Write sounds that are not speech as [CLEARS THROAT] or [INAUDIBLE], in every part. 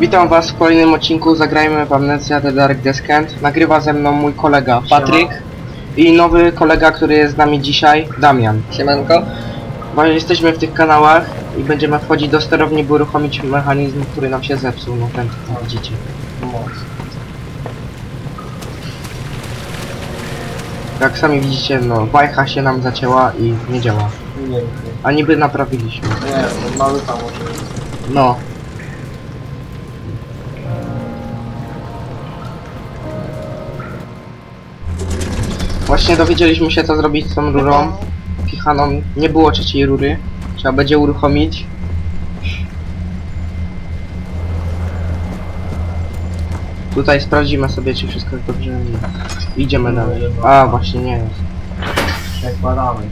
Witam was w kolejnym odcinku Zagrajmy w Amnesia The Dark Descent. Nagrywa ze mną mój kolega Patryk i nowy kolega, który jest z nami dzisiaj, Damian. Siemanko. Właśnie jesteśmy w tych kanałach i będziemy wchodzić do sterowni, by uruchomić mechanizm, który nam się zepsuł, no ten, co widzicie. Jak sami widzicie, no wajcha się nam zacięła i nie działa. Nie wiem. A niby naprawiliśmy. Nie, no mały tam może. No. Właśnie dowiedzieliśmy się co zrobić z tą rurą kichaną. Nie było trzeciej rury. Trzeba będzie uruchomić. Tutaj sprawdzimy sobie czy wszystko jest dobrze i idziemy dalej. A właśnie nie jest. Przekładamy.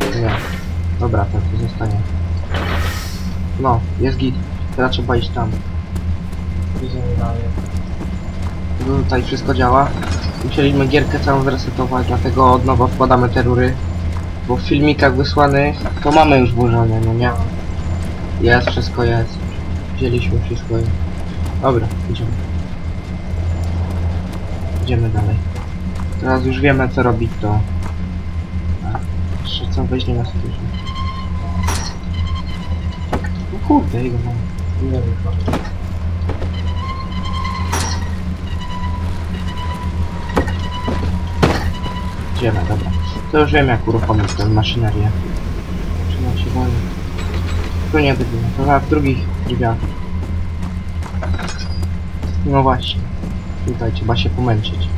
Nie. Dobra, to, to zostanie. No, jest git. Teraz trzeba iść tam. Idziemy dalej. Tutaj wszystko działa. Musieliśmy gierkę całą zresetować, dlatego od nowa wkładamy te rury. Bo w filmikach wysłanych to mamy już włożone, no nie? Jest, wszystko jest. Wzięliśmy wszystko i... Dobra, idziemy. Idziemy dalej. Teraz już wiemy co robić, to... Jeszcze co weźmie nas tu. No kurde, jego mam. Nie wiem. Idziemy, dobra. To już wiem jak uruchomić tę maszynerię. Trzeba się woli. Tu nie będzie, to na drugich drzwiach. No właśnie. Tutaj trzeba się pomęczyć.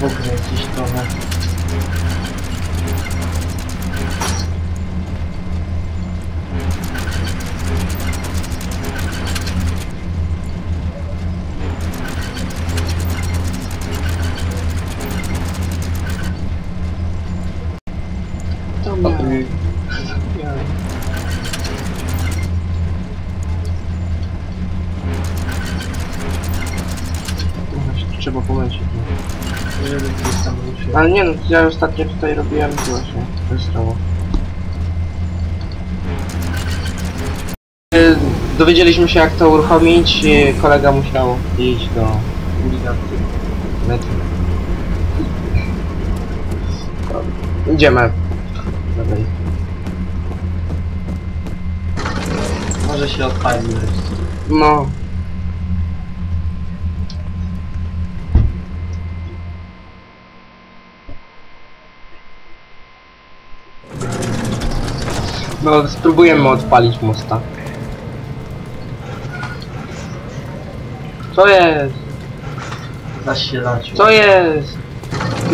Pokręcić trochę. To trzeba pomęczyć. No. Tam. Ale nie no, ja ostatnio tutaj robiłem właśnie. To jest stało. Y, Dowiedzieliśmy się jak to uruchomić. Kolega musiał iść do. Metro. Idziemy. Dalej. Może się odpali wreszcie. No. No, spróbujemy odpalić mosta. Co jest? Zasilać. Co jest?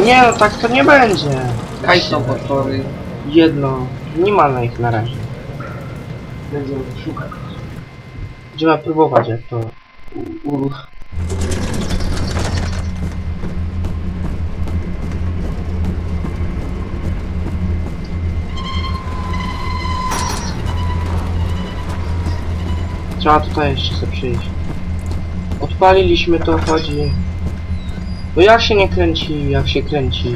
Nie no, tak to nie będzie. Kaj są potwory. Jedno. Nie ma na ich na razie. Będziemy szukać. Trzeba próbować jak to u- uruch. Trzeba tutaj jeszcze sobie przyjść. Odpaliliśmy to, chodzi. No jak się nie kręci, jak się kręci.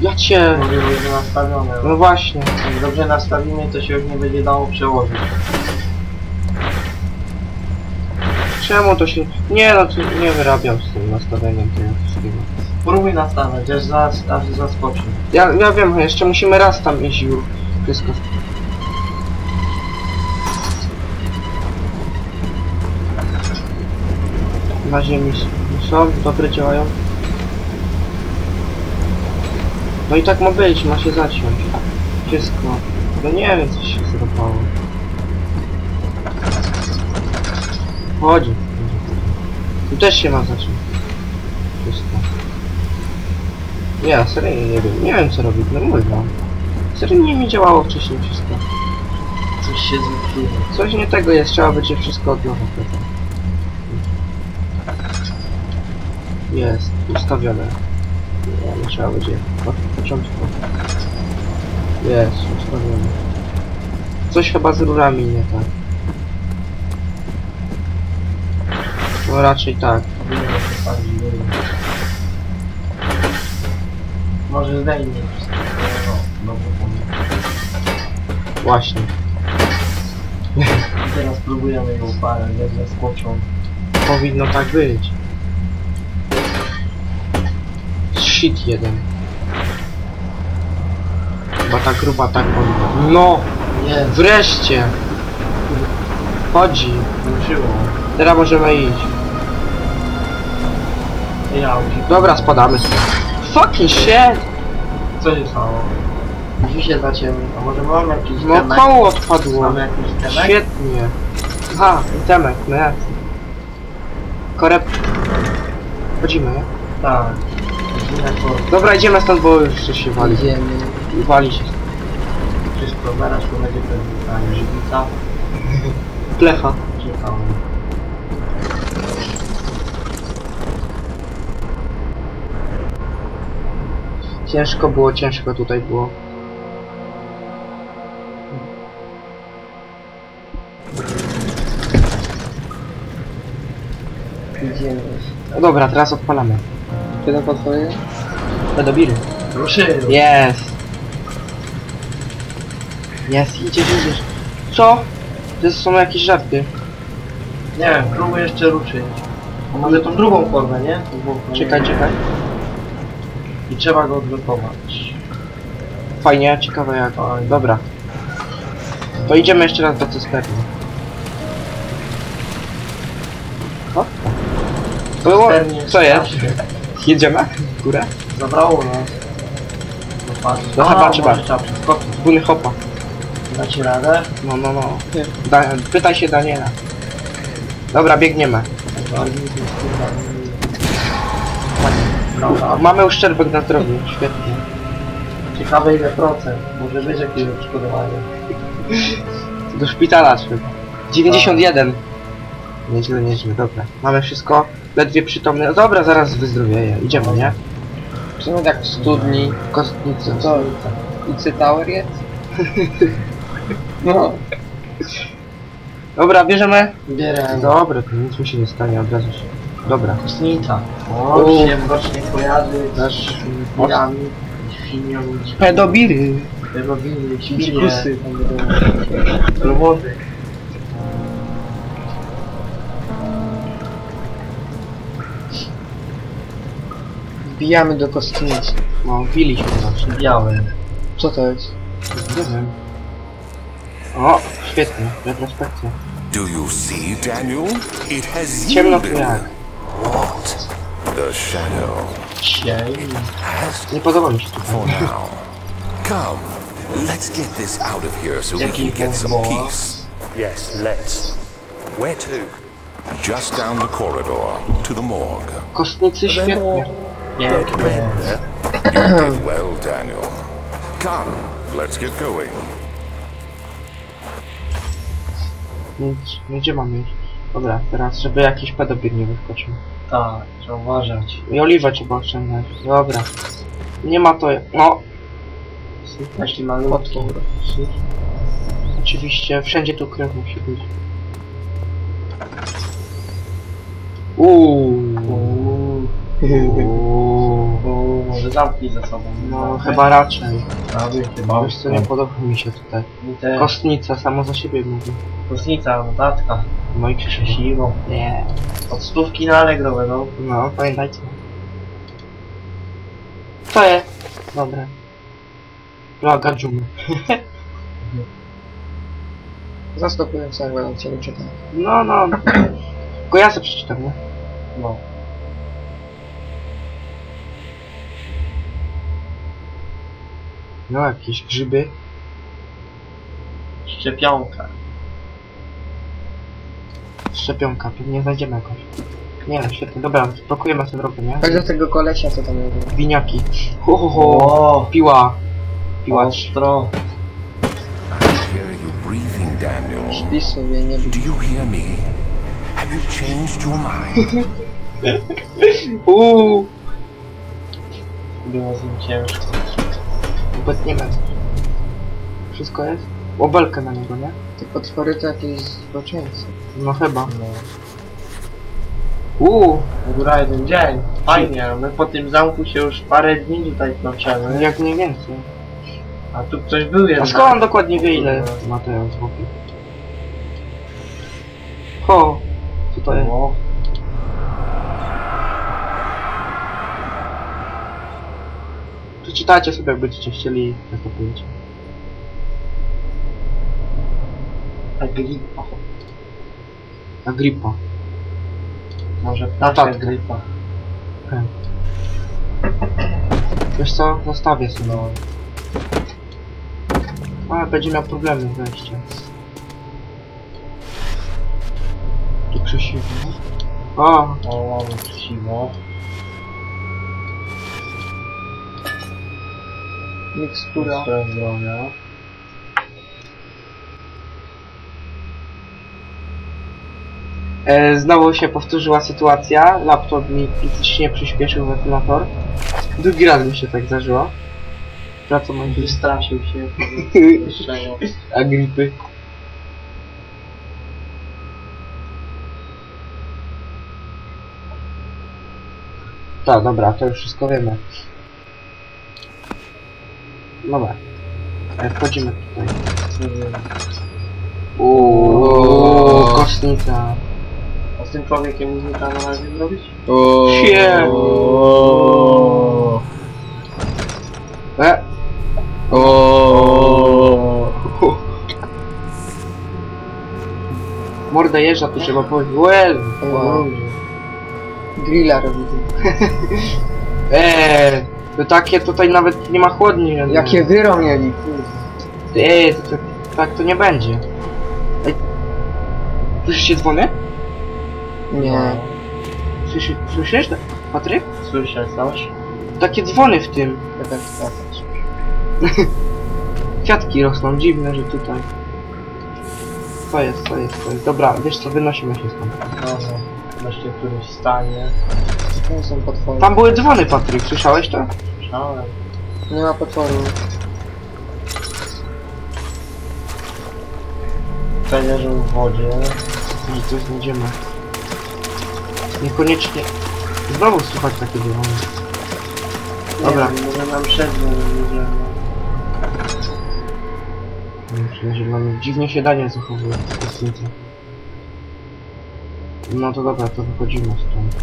Ja cię... Będzie nastawione. No właśnie. Jak dobrze nastawimy, to się już nie będzie dało przełożyć. Czemu to się... Nie no, to nie wyrabiam z tym nastawieniem tego wszystkiego. Próbuj nastawiać, aż, za, aż zaskoczy. Ja, ja wiem, jeszcze musimy raz tam iść już. Wszystko. Na ziemi są, dobre działają. No i tak ma być, ma się zaciąć. Wszystko. No nie wiem, co się zrobiło. Chodzi. Tu też się ma zacząć. Wszystko. Ja serio nie wiem, nie wiem co robić, no mówię wam. Serio nie mi działało wcześniej wszystko. Coś się zepsuło. Coś nie tego jest, trzeba będzie wszystko od nowa Jest, ustawione. Nie, nie trzeba będzie od początku. Jest, ustawione. Coś chyba z rurami nie tak. No raczej tak. Może zdejmie wszystko. No, pomyśl. Właśnie. teraz próbujemy ją parę, jak zaskoczą. Powinno tak być. Shit jeden. Chyba ta gruba tak powinna. No! Nie, Wreszcie! Chodzi. wróciło. Teraz możemy iść. Ja. Dobra, spadamy. Fucking shit! Co się stało? Drzwi się zacięły. A może mamy jakiś No temek? koło odpadło. Mamy jakiś temek? Świetnie. Aha, temek, no jasne. Korep... Chodzimy, nie? Tak. Dobra, idziemy stąd, bo już coś się wali. Idziemy. Wali się. Wszystko, zaraz tu będzie pewnie żywica. Plecha. Czekamy. Ciężko było, ciężko tutaj było. Idziemy. No dobra, teraz odpalamy. Kiedy to twoje? Pedobiry. Ruszyły. Jest. Jest, idziesz, idziesz. Co? To są jakieś żarty. Nie wiem, próbuję jeszcze ruszyć. A Mamy tą drugą formę, nie? Tą drugą formę. Czekaj, czekaj. I trzeba go odblokować. Fajnie, ciekawe jak. Fajnie. Dobra. To idziemy jeszcze raz do cysterny. O. Było? Pewnie Co jest? strasznie. Jedziemy? W górę? Zabrało nas. No patrz. No trzeba. przeskoczyć. Hopa. Dacie radę? No, no, no. Da pytaj się Daniela. Dobra, biegniemy. Dobra. Mamy uszczerbek na zdrowiu. Świetnie. Ciekawe ile procent. Może być jakieś odszkodowanie. Do szpitala trzeba. 91. Nieźle, nieźle, dobra. Mamy wszystko. Ledwie przytomne. No dobra, zaraz wyzdrowieję. Idziemy, nie? W sumie tak w studni, Kostnicy. co? Icy Tower jest? [LAUGHS] No. Dobra, bierzemy? Bierę. Dobra, to nic mi się nie stanie, od razu się. Dobra. Kostnica. O, U. się mrocznie kojarzy Nasz... pirami, świnią, Pedobiry. robili, świnie, robody. Wbijamy do kostnicy. No, biliśmy właśnie. Białe. Co to jest? Nie wiem. O, świetnie. Retrospekcja. Do you see, Daniel? It has Ciemno yielded. jak. What? The shadow. Dzisiaj. Has Nie podoba mi się tutaj. for now. Come, let's get this out of here so we can get some peace. Yes, let's. Where to? Just down the corridor to the morgue. Kostnicy świetnie. Piękne. You [CLEARS THROAT] did well, Daniel. Come, let's get going. Nic, no gdzie mamy iść? Dobra, teraz żeby jakiś pedobir nie wyskoczył. Tak, trzeba uważać. I oliwę trzeba oszczędzać. Dobra. Nie ma to... No. Jeśli malutki. Oczywiście, wszędzie tu krew musi być. Uuu. Uuu. Może zamknij za sobą. No, chyba raczej. Prawie chyba. Wiesz co, nie podoba mi się tutaj. Mi też. Kostnica, samo za siebie mówi. Kostnica, notatka. No i krzyczy. Siwą. Nie. Od stówki na Allegro będą. No, pamiętajcie. Co jest? Dobra. No, gadżumy. Zastopuję sobie, będę cię czytał. No, no. Tylko ja sobie przeczytam, nie? No. No, jakieś grzyby. Szczepionka. Szczepionka, pewnie znajdziemy jakąś. Nie wiem, świetnie. Dobra, blokujemy tę drogę, nie? Chodź do tego kolesia, co tam jest. Winiaki. Ho, ho, ho. O, Piła. Piłacz. ostro. Śpi sobie, nie. Do you hear me? Have you changed your mind? [LAUGHS] Uuu. Było z nim ciężko. Obetniemy. Wszystko jest? Łobelkę na niego, nie? Te potwory to jakieś zboczeńcy. No chyba. No. Uuu. Góra jeden dzień. Fajnie, my po tym zamku się już parę dni tutaj knoczymy. Jak mniej więcej. A tu ktoś był A jednak. skąd on dokładnie wie ile ma te zwłoki? Ho! Co to Przeczytajcie sobie, jak będziecie chcieli, jak to powiedzieć. Agripa. Agripa. Może ptaszka Notatka. Agripa. Wiesz co? Zostawię sobie. No. A, będzie miał problemy z wejściem. Tu krzesiwo. O, O, mamy krzesiwo. Mikstura. Zdrowia. e, znowu się powtórzyła sytuacja. Laptop mi fizycznie przyspieszył wentylator. Drugi raz mi się tak zdarzyło. Wracam moim Wystraszył się. [LAUGHS] Wystrzelał. Agripy. Tak, dobra, to już wszystko wiemy. Dobra. Wchodzimy tutaj. Uuu, kostnica. A z tym człowiekiem nic nie trzeba na razie zrobić? Sie. E, mordę jeża tu trzeba powiedzieć. Well. Wow. Grilla robi. Eee, to takie tutaj nawet nie ma chłodni. Jakie wyro mieli, kurde. Eee, to, to, tak to nie będzie. Ej. Słyszycie dzwony? Nie. Słyszy, słyszysz, Patryk? Słyszę coś? Takie dzwony w tym. Ja tak [LAUGHS] tak. Kwiatki rosną, dziwne, że tutaj. Co jest, co jest, co jest. Dobra, wiesz co, wynosimy się stąd. No, no. Wreszcie w którymś stanie. Są potwory. Tam były dzwony, Patryk, słyszałeś to? Słyszałem. Nie ma potworu. Pewnie, że w wodzie. Może coś znajdziemy. Niekoniecznie. Znowu słuchać takie dzwony. Dobra. Nie wiem, może nam szedł, że Na zielonym. Dziwnie się danie zachowuje. No to dobra, to wychodzimy stąd.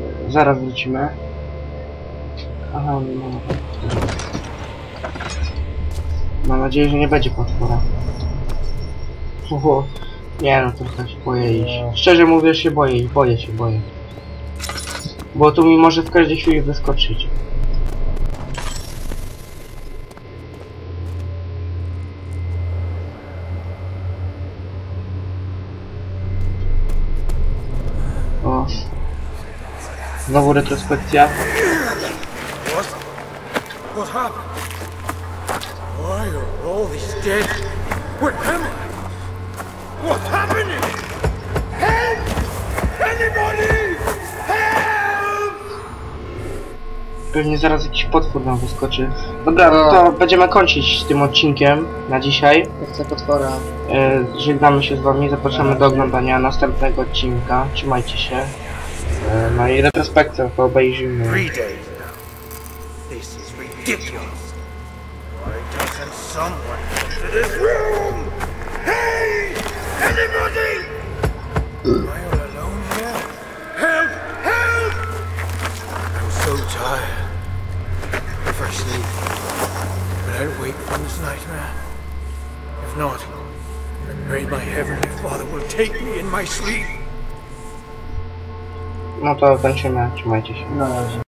E, Zaraz wrócimy. Aha, no. Mam nadzieję, że nie będzie potwora. Oho. Nie no, trochę się boję iść. Szczerze mówiąc się boję boję się, boję. Bo tu mi może w każdej chwili wyskoczyć. O. Znowu retrospekcja. What happened? Why are all these dead? Where am I? What's happening? Help! Anybody! Help! Pewnie zaraz jakiś potwór nam wyskoczy. Dobra, no to będziemy kończyć tym odcinkiem na dzisiaj. Chcę potwora. E, żegnamy się z wami, zapraszamy do oglądania następnego odcinka. Trzymajcie się. E, no i to obejrzymy. Three days now. This is ridiculous. Why doesn't someone enter this room? Hey! Anybody! Am I all alone here? Help! Help! I'm so tired. If I sleep, will I wake from this nightmare? If not, I pray my heavenly Father will take me in my sleep. Kończymy, trzymajcie się. na razie.